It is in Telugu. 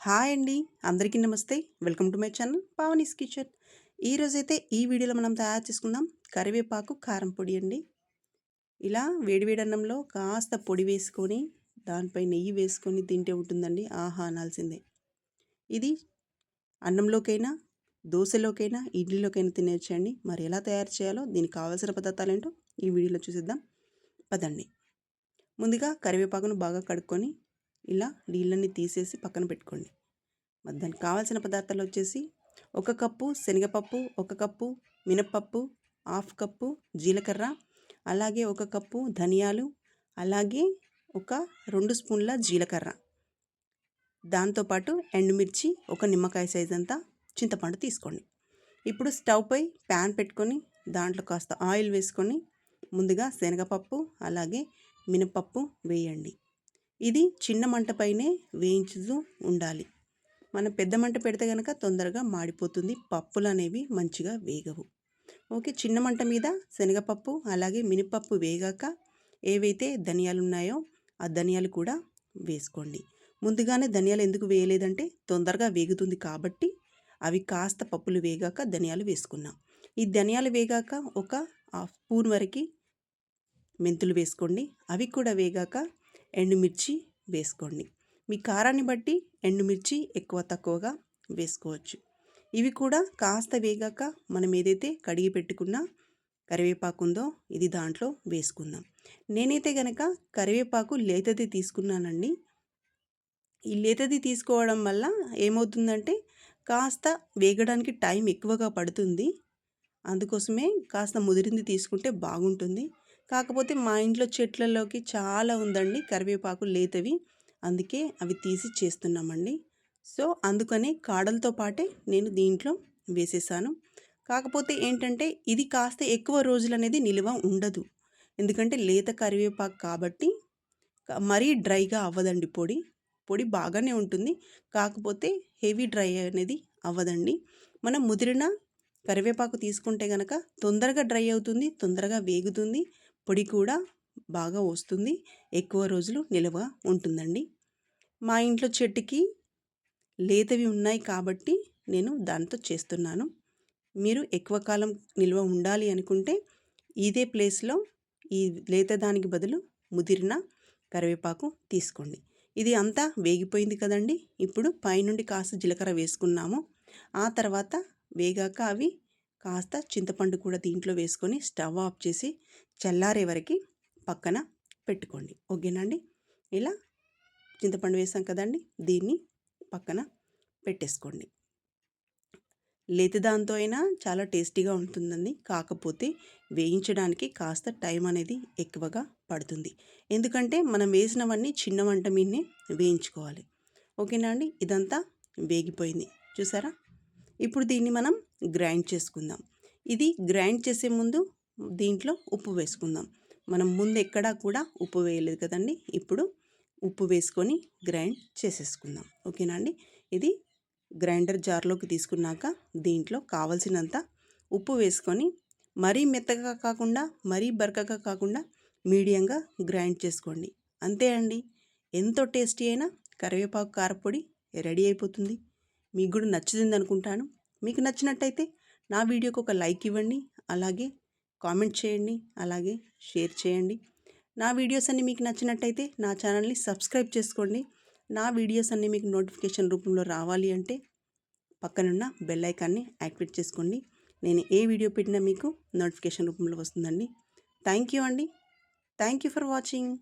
హాయ్ అండి. అందరికీ నమస్తే. Welcome to my channel Pavani's kitchen. ఈరోజైతే ఈ వీడియోలో మనం తయారు చేసుకుందాం కరివేపాకు కారం పొడి అండి. ఇలా వేడివేడి అన్నంలో కాస్త పొడి వేసుకొని దానిపై నెయ్యి వేసుకొని తింటే ఉంటుందండి ఆహా అనాల్సిందే. ఇది అన్నంలోకైనా దోశలోకైనా ఇడ్లీలోకైనా తినేయచ్చండి. మరి ఎలా తయారు చేయాలో దీనికి కావాల్సిన పదార్థాలు ఏంటో ఈ వీడియోలో చూసిద్దాం. పదండి. ముందుగా కరివేపాకును బాగా కడుక్కొని ఇలా నీళ్ళని తీసేసి పక్కన పెట్టుకోండి. మరి దానికి కావాల్సిన పదార్థాలు వచ్చేసి ఒక కప్పు శనగపప్పు ఒక కప్పు మినప్పప్పు హాఫ్ కప్పు జీలకర్ర అలాగే ఒక కప్పు ధనియాలు అలాగే ఒక రెండు స్పూన్ల జీలకర్ర. దాంతోపాటు ఎండుమిర్చి ఒక నిమ్మకాయ సైజ్ అంతా చింతపండు తీసుకోండి. ఇప్పుడు స్టవ్ పై ప్యాన్ పెట్టుకొని దాంట్లో కాస్త ఆయిల్ వేసుకొని ముందుగా శనగపప్పు అలాగే మినపప్పు వేయండి. ఇది చిన్న మంటపైనే వేయించుతూ ఉండాలి. మనం పెద్ద మంట పెడితే కనుక తొందరగా మాడిపోతుంది. పప్పులు అనేవి మంచిగా వేగవు. ఓకే చిన్న మంట మీద శనగపప్పు అలాగే మినపప్పు వేగాక ఏవైతే ధనియాలు ఉన్నాయో ఆ ధనియాలు కూడా వేసుకోండి. ముందుగానే ధనియాలు ఎందుకు వేయలేదంటే తొందరగా వేగుతుంది కాబట్టి అవి కాస్త పప్పులు వేగాక ధనియాలు వేసుకున్నాం. ఈ ధనియాలు వేగాక ఒక హాఫ్ స్పూన్ వరకు మెంతులు వేసుకోండి. అవి కూడా వేగాక ఎండుమిర్చి వేసుకోండి. మీ కారాన్ని బట్టి ఎండుమిర్చి ఎక్కువ తక్కువగా వేసుకోవచ్చు. ఇవి కూడా కాస్త వేగాక మనం ఏదైతే కడిగి పెట్టుకున్న కరివేపాకు ఉందో ఇది దాంట్లో వేసుకుందాం. నేనైతే గనక కరివేపాకు లేతది తీసుకున్నానండి. ఈ లేతది తీసుకోవడం వల్ల ఏమవుతుందంటే కాస్త వేగడానికి టైం ఎక్కువగా పడుతుంది. అందుకోసమే కాస్త ముదిరింది తీసుకుంటే బాగుంటుంది. కాకపోతే మా ఇంట్లో చెట్లలోకి చాలా ఉందండి కరివేపాకు లేతవి. అందుకే అవి తీసి చేస్తున్నామండి. సో అందుకని కాడలతో పాటే నేను దీంట్లో వేసేసాను. కాకపోతే ఏంటంటే ఇది కాస్త ఎక్కువ రోజులు అనేది నిల్వ ఉండదు. ఎందుకంటే లేత కరివేపాకు కాబట్టి మరీ డ్రైగా అవ్వదండి పొడి. పొడి బాగానే ఉంటుంది. కాకపోతే హెవీ డ్రై అనేది అవ్వదండి. మనం ముదిరిన కరివేపాకు తీసుకుంటే కనుక తొందరగా డ్రై అవుతుంది తొందరగా వేగుతుంది. పొడి కూడా బాగా వస్తుంది. ఎక్కువ రోజులు నిల్వ ఉంటుందండి. మా ఇంట్లో చెట్టుకి లేతవి ఉన్నాయి కాబట్టి నేను దాంతో చేస్తున్నాను. మీరు ఎక్కువ కాలం నిల్వ ఉండాలి అనుకుంటే ఇదే ప్లేస్లో ఈ లేత దానికి బదులు ముదిరిన కరివేపాకు తీసుకోండి. ఇది అంతా వేగిపోయింది కదండి. ఇప్పుడు పైనుండి కాస్త జీలకర్ర వేసుకున్నాము. ఆ తర్వాత వేగాక అవి కాస్త చింతపండు కూడా దీంట్లో వేసుకొని స్టవ్ ఆఫ్ చేసి చల్లారే వరకు పక్కన పెట్టుకోండి. ఓకేనండి ఇలా చింతపండు వేసాం కదండి దీన్ని పక్కన పెట్టేసుకోండి. లేతి దాంతో అయినా చాలా టేస్టీగా ఉంటుందండి. కాకపోతే వేయించడానికి కాస్త టైం అనేది ఎక్కువగా పడుతుంది. ఎందుకంటే మనం వేసినవన్నీ చిన్న వంట మీదనే వేయించుకోవాలి. ఓకేనా అండి? ఇదంతా వేగిపోయింది. చూసారా? ఇప్పుడు దీన్ని మనం గ్రైండ్ చేసుకుందాం. ఇది గ్రైండ్ చేసే ముందు దీంట్లో ఉప్పు వేసుకుందాం. మనం ముందు ఎక్కడా కూడా ఉప్పు వేయలేదు కదండి. ఇప్పుడు ఉప్పు వేసుకొని గ్రైండ్ చేసేసుకుందాం. ఓకేనా అండి? ఇది గ్రైండర్ జార్లోకి తీసుకున్నాక దీంట్లో కావలసినంత ఉప్పు వేసుకొని మరీ మెత్తగా కాకుండా మరీ బరకగా కాకుండా మీడియంగా గ్రైండ్ చేసుకోండి. అంతే అండి. ఎంతో టేస్టీ అయినా కరివేపాకు కారపొడి రెడీ అయిపోతుంది. మీకు కూడా నచ్చుతుంది అనుకుంటాను. మీకు నచ్చినట్టయితే నా వీడియోకి ఒక లైక్ ఇవ్వండి. అలాగే కామెంట్ చేయండి అలాగే షేర్ చేయండి. నా వీడియోస్ అన్నీ మీకు నచ్చినట్టయితే నా ఛానల్ని సబ్స్క్రైబ్ చేసుకోండి. నా వీడియోస్ అన్నీ మీకు నోటిఫికేషన్ రూపంలో రావాలి అంటే పక్కనున్న బెల్ ఐకాన్ని యాక్టివేట్ చేసుకోండి. నేను ఏ వీడియో పెట్టినా మీకు నోటిఫికేషన్ రూపంలో వస్తుందండి. థ్యాంక్ యూ అండి. Thank you for watching.